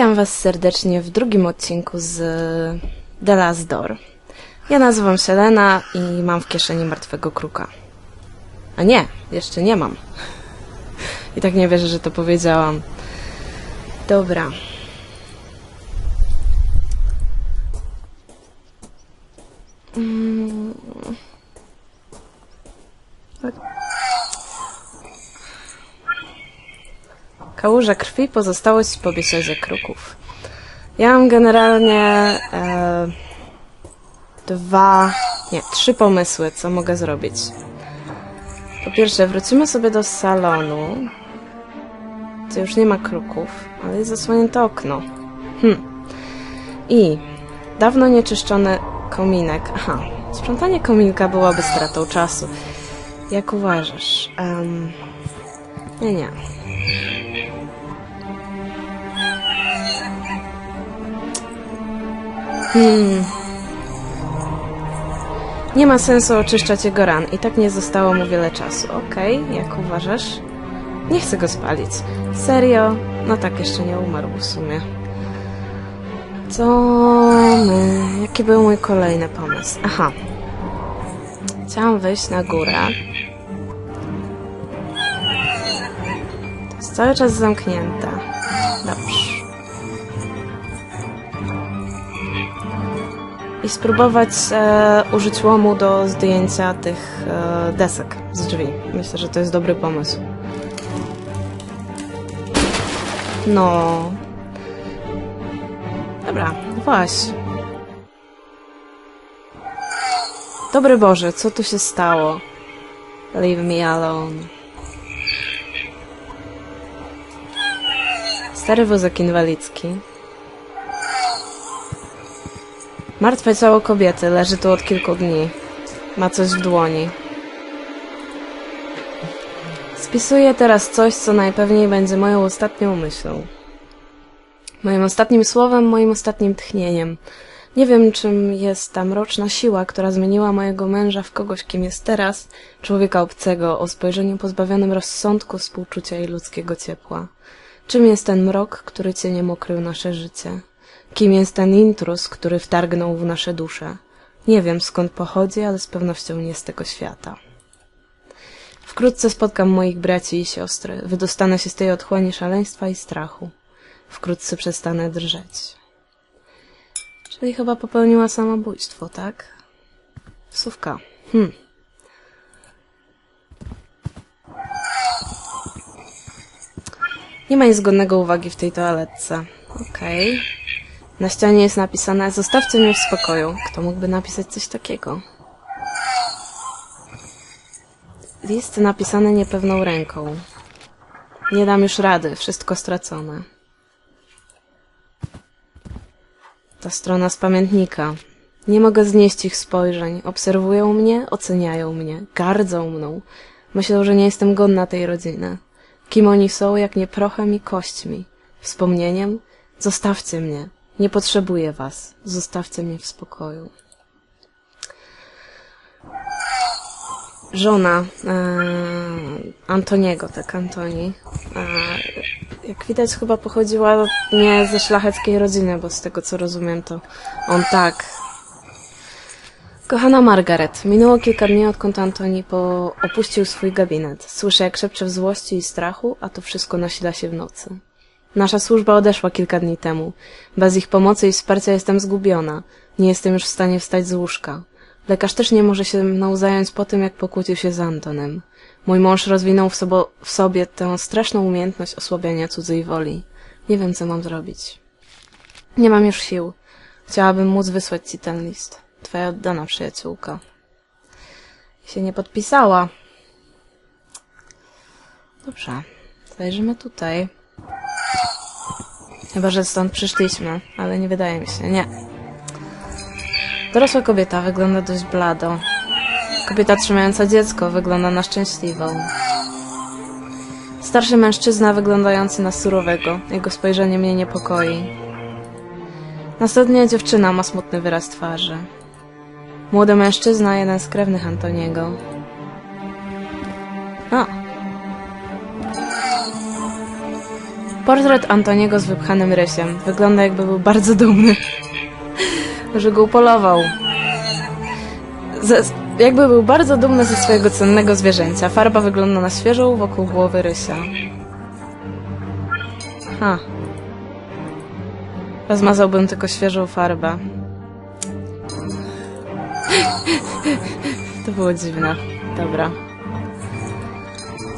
Witam Was serdecznie w drugim odcinku z The Last Door. Ja nazywam się Lena i mam w kieszeni martwego kruka. A nie, jeszcze nie mam. I tak nie wierzę, że to powiedziałam. Dobra. Kałuża krwi pozostałość po biesiadzie kruków. Ja mam generalnie e, dwa, nie, trzy pomysły, co mogę zrobić. Po pierwsze, wrócimy sobie do salonu, gdzie już nie ma kruków, ale jest zasłonięte okno. Hm. I dawno nieczyszczony kominek. Aha, sprzątanie kominka byłoby stratą czasu. Jak uważasz? Em, nie, nie. Hmm. Nie ma sensu oczyszczać jego ran. I tak nie zostało mu wiele czasu. Okej, jak uważasz? Nie chcę go spalić. Serio? No tak, jeszcze nie umarł w sumie. Co my? Jaki był mój kolejny pomysł? Aha. Chciałam wyjść na górę. To jest cały czas zamknięte. I spróbować e, użyć łomu do zdjęcia tych e, desek z drzwi. Myślę, że to jest dobry pomysł. No. Dobra, właśnie. Dobry Boże, co tu się stało? Leave me alone. Stary wózek inwalidzki. Martwe ciało kobiety leży tu od kilku dni. Ma coś w dłoni. Spisuję teraz coś, co najpewniej będzie moją ostatnią myślą. Moim ostatnim słowem, moim ostatnim tchnieniem. Nie wiem, czym jest ta mroczna siła, która zmieniła mojego męża w kogoś, kim jest teraz, człowieka obcego, o spojrzeniu pozbawionym rozsądku, współczucia i ludzkiego ciepła. Czym jest ten mrok, który cieniem okrył nasze życie? Kim jest ten intruz, który wtargnął w nasze dusze? Nie wiem skąd pochodzi, ale z pewnością nie z tego świata. Wkrótce spotkam moich braci i siostry. Wydostanę się z tej otchłani szaleństwa i strachu. Wkrótce przestanę drżeć. Czyli chyba popełniła samobójstwo, tak? Sówka. Hm. Nie ma nic godnego uwagi w tej toaletce. Okej. Na ścianie jest napisane Zostawcie mnie w spokoju. Kto mógłby napisać coś takiego? List napisany niepewną ręką. Nie dam już rady, wszystko stracone. Ta strona z pamiętnika. Nie mogę znieść ich spojrzeń. Obserwują mnie, oceniają mnie, gardzą mną. Myślą, że nie jestem godna tej rodziny. Kim oni są, jak nie prochem i kośćmi? Wspomnieniem? Zostawcie mnie. Nie potrzebuję was. Zostawcie mnie w spokoju. Żona e, Antoniego, tak Antoni, e, jak widać chyba pochodziła nie ze szlacheckiej rodziny, bo z tego co rozumiem to on tak. Kochana Margaret, minęło kilka dni odkąd Antoni po opuścił swój gabinet. Słyszę jak szepcze w złości i strachu, a to wszystko nasila się w nocy. Nasza służba odeszła kilka dni temu. Bez ich pomocy i wsparcia jestem zgubiona. Nie jestem już w stanie wstać z łóżka. Lekarz też nie może się mną zająć po tym, jak pokłócił się z Antonem. Mój mąż rozwinął w, sobo, w sobie tę straszną umiejętność osłabiania cudzej woli. Nie wiem, co mam zrobić. Nie mam już sił. Chciałabym móc wysłać ci ten list. Twoja oddana przyjaciółka. Się nie podpisała. Dobrze. Zajrzymy tutaj. Chyba, że stąd przyszliśmy, ale nie wydaje mi się, nie. Dorosła kobieta wygląda dość blado. Kobieta trzymająca dziecko wygląda na szczęśliwą. Starszy mężczyzna wyglądający na surowego. Jego spojrzenie mnie niepokoi. Następnie dziewczyna ma smutny wyraz twarzy. Młody mężczyzna, jeden z krewnych Antoniego. Portret Antoniego z wypchanym rysiem. Wygląda jakby był bardzo dumny, że go upolował. Ze, jakby był bardzo dumny ze swojego cennego zwierzęcia. Farba wygląda na świeżą wokół głowy rysia. Ha. Rozmazałbym tylko świeżą farbę. To było dziwne. Dobra.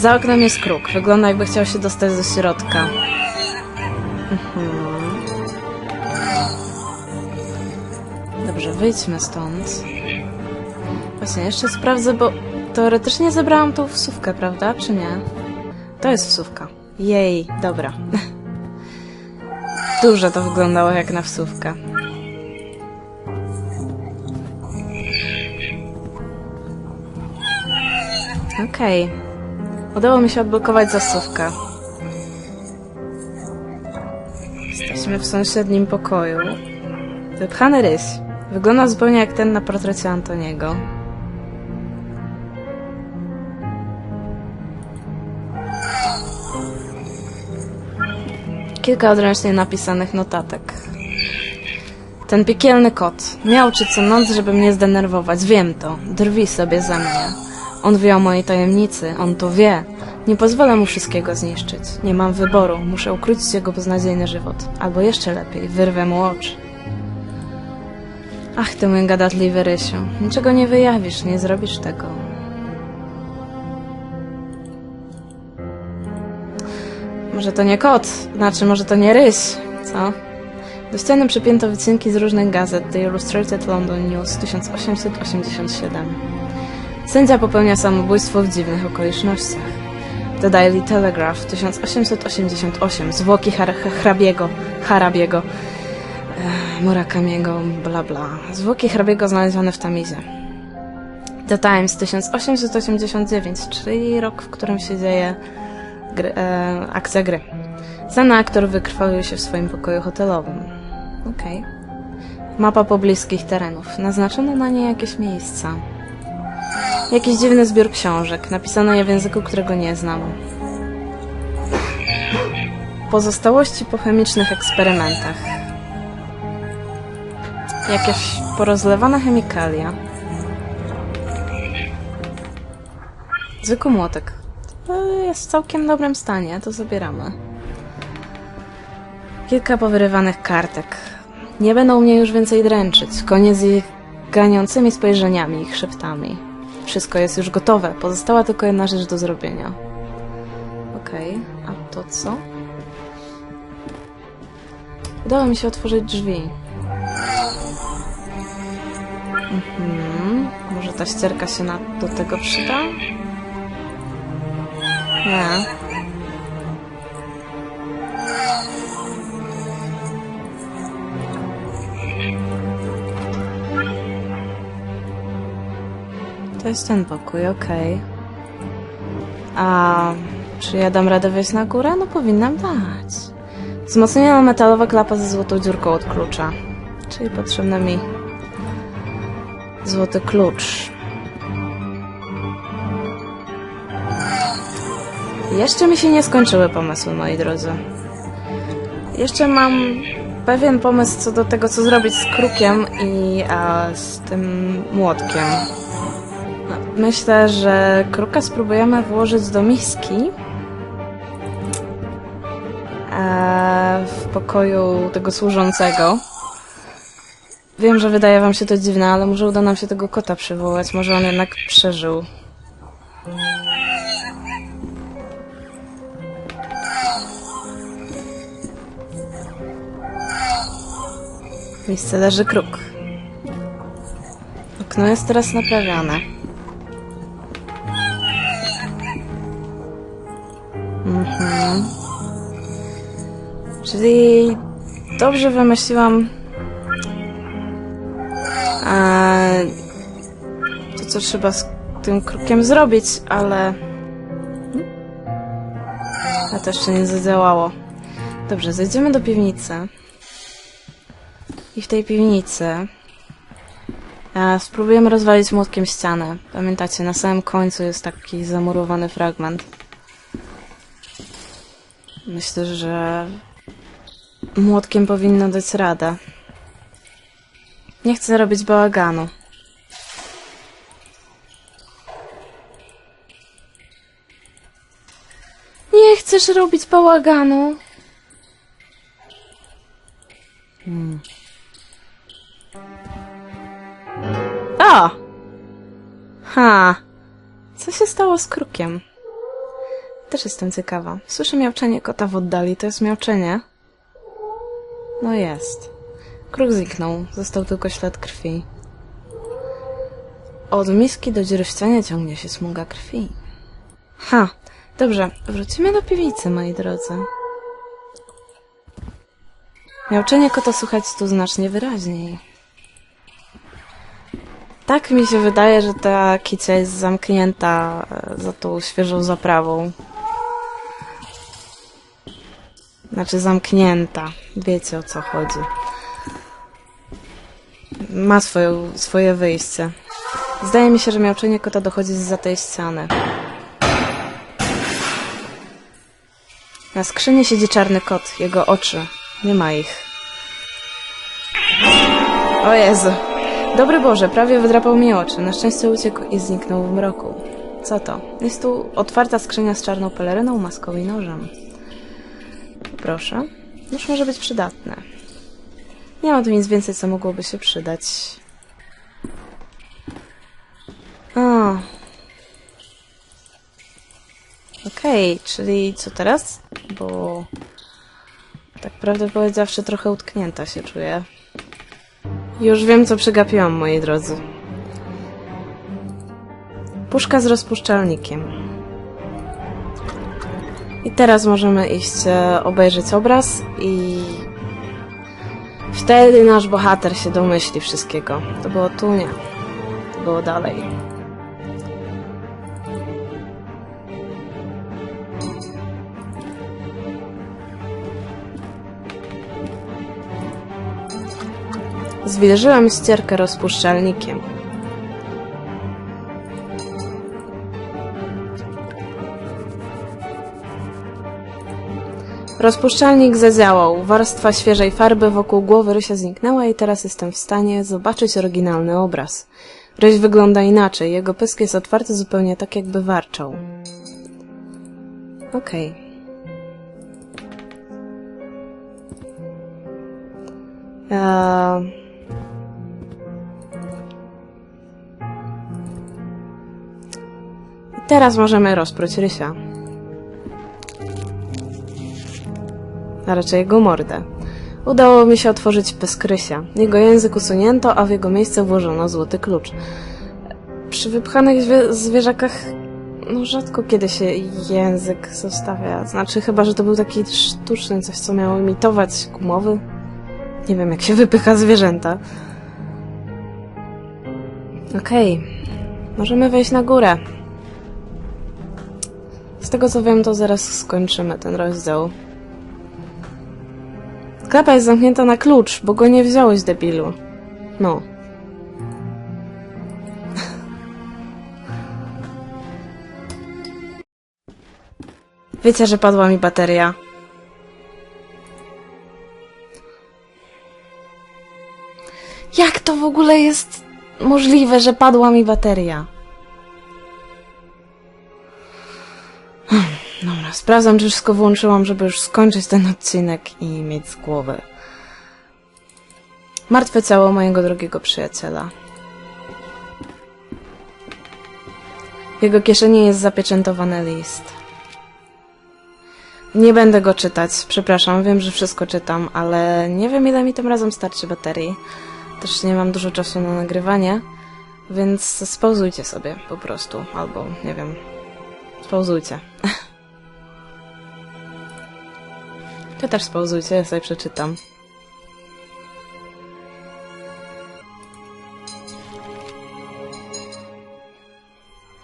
Za oknem jest kruk. Wygląda jakby chciał się dostać do środka. Mhm. Dobrze, wyjdźmy stąd. Właśnie, jeszcze sprawdzę, bo teoretycznie zebrałam tą wsówkę, prawda? Czy nie? To jest wsówka. Jej, dobra. Duże to wyglądało jak na wsówkę. Okej. Udało mi się odblokować zasówkę. Jesteśmy w sąsiednim pokoju. Wypchany ryś. Wygląda zupełnie jak ten na portrecie Antoniego. Kilka odręcznie napisanych notatek. Ten piekielny kot. Miał czy co noc, żeby mnie zdenerwować. Wiem to. Drwi sobie ze mnie. On wie o mojej tajemnicy. On to wie. Nie pozwolę mu wszystkiego zniszczyć. Nie mam wyboru. Muszę ukrócić jego beznadziejny żywot. Albo jeszcze lepiej, wyrwę mu oczy. Ach, ty mój gadatliwy Rysiu. Niczego nie wyjawisz, nie zrobisz tego. Może to nie kot, znaczy może to nie ryś, co? Do ściany przypięto wycinki z różnych gazet The Illustrated London News 1887. Sędzia popełnia samobójstwo w dziwnych okolicznościach. The Daily Telegraph 1888. Zwłoki har- hrabiego, harabiego, e, Murakamiego, bla bla. Zwłoki hrabiego znalezione w Tamizie. The Times 1889, czyli rok, w którym się dzieje gry, e, akcja gry. Znany aktor wykrwawił się w swoim pokoju hotelowym. Okej. Mapa pobliskich terenów. Naznaczono na niej jakieś miejsca. Jakiś dziwny zbiór książek. Napisano je w języku, którego nie znam. Pozostałości po chemicznych eksperymentach. Jakieś porozlewane chemikalia. Zwykły młotek. To jest w całkiem dobrym stanie, to zabieramy. Kilka powyrywanych kartek. Nie będą mnie już więcej dręczyć. Koniec ich ganiącymi spojrzeniami, ich szeptami. Wszystko jest już gotowe. Pozostała tylko jedna rzecz do zrobienia. Okej, a to co? Udało mi się otworzyć drzwi. Mhm. Może ta ścierka się na, do tego przyda? Nie. To jest ten pokój, okej. A czy ja dam radę wejść na górę? No powinnam dać. Wzmocniona metalowa klapa ze złotą dziurką od klucza. Czyli potrzebny mi złoty klucz. Jeszcze mi się nie skończyły pomysły, moi drodzy. Jeszcze mam pewien pomysł co do tego, co zrobić z krukiem i a, z tym młotkiem. Myślę, że kruka spróbujemy włożyć do miski e, w pokoju tego służącego. Wiem, że wydaje wam się to dziwne, ale może uda nam się tego kota przywołać. Może on jednak przeżył. Miejsce leży kruk. Okno jest teraz naprawione. Mhm. Czyli dobrze wymyśliłam to, co trzeba z tym krukiem zrobić, ale... A to jeszcze nie zadziałało. Dobrze, zejdziemy do piwnicy. I w tej piwnicy e, spróbujemy rozwalić młotkiem ścianę. Pamiętacie, na samym końcu jest taki zamurowany fragment. Myślę, że młotkiem powinno dać radę. Nie chcę robić bałaganu. Nie chcesz robić bałaganu. Hmm. O! Ha! Co się stało z krukiem? Też jestem ciekawa. Słyszę miauczenie kota w oddali. To jest miauczenie? No jest. Kruk zniknął. Został tylko ślad krwi. Od miski do ścianie ciągnie się smuga krwi. Ha! Dobrze, wrócimy do piwnicy, moi drodzy. Miauczenie kota słychać tu znacznie wyraźniej. Tak mi się wydaje, że ta kicia jest zamknięta e, za tą świeżą zaprawą. Znaczy zamknięta. Wiecie o co chodzi. Ma swoją, swoje wyjście. Zdaje mi się, że miauczenie kota dochodzi za tej ściany. Na skrzyni siedzi czarny kot. Jego oczy. Nie ma ich. O Jezu. Dobry Boże, prawie wydrapał mi oczy. Na szczęście uciekł i zniknął w mroku. Co to? Jest tu otwarta skrzynia z czarną peleryną, maską i nożem. Proszę. Nóż może być przydatny. Nie ma tu nic więcej, co mogłoby się przydać. O. Okej, czyli co teraz? Bo... Tak prawdę powiedziawszy, trochę utknięta się czuję. Już wiem, co przegapiłam, moi drodzy. Puszka z rozpuszczalnikiem. I teraz możemy iść e, obejrzeć obraz i wtedy nasz bohater się domyśli wszystkiego. To było tu, nie. To było dalej. Zwilżyłem ścierkę rozpuszczalnikiem. Rozpuszczalnik zadziałał. Warstwa świeżej farby wokół głowy Rysia zniknęła i teraz jestem w stanie zobaczyć oryginalny obraz. Ryś wygląda inaczej. Jego pysk jest otwarty zupełnie tak, jakby warczał. Okej. Eee... I teraz możemy rozpróć Rysia. A raczej jego mordę. Udało mi się otworzyć pysk Rysia. Jego język usunięto, a w jego miejsce włożono złoty klucz. Przy wypchanych zwie zwierzakach no rzadko kiedy się język zostawia. Znaczy chyba, że to był taki sztuczny coś, co miało imitować gumowy. Nie wiem, jak się wypycha zwierzęta. Okej. Możemy wejść na górę. Z tego co wiem, to zaraz skończymy ten rozdział. Klapa jest zamknięta na klucz, bo go nie wziąłeś, debilu. No. Wiecie, że padła mi bateria. Jak to w ogóle jest możliwe, że padła mi bateria? Dobra, sprawdzam, czy wszystko włączyłam, żeby już skończyć ten odcinek i mieć z głowy. Martwe ciało mojego drogiego przyjaciela. W jego kieszeni jest zapieczętowany list. Nie będę go czytać, przepraszam, wiem, że wszystko czytam, ale nie wiem, ile mi tym razem starczy baterii. Też nie mam dużo czasu na nagrywanie, więc spauzujcie sobie po prostu, albo nie wiem, spauzujcie. Ty też spauzujcie, ja sobie przeczytam.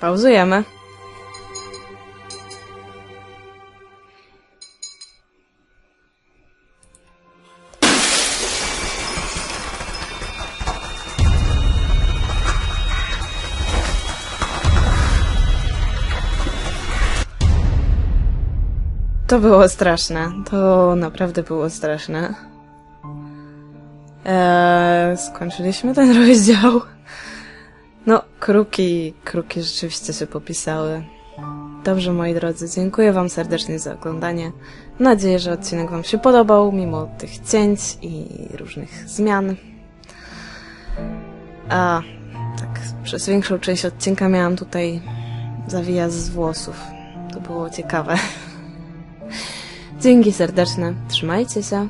Pauzujemy. To było straszne. To naprawdę było straszne. Eee, skończyliśmy ten rozdział. No, kruki, kruki rzeczywiście się popisały. Dobrze, moi drodzy, dziękuję Wam serdecznie za oglądanie. Mam nadzieję, że odcinek Wam się podobał, mimo tych cięć i różnych zmian. A, tak, przez większą część odcinka miałam tutaj zawija z włosów. To było ciekawe. Dzięki serdeczne, trzymajcie się.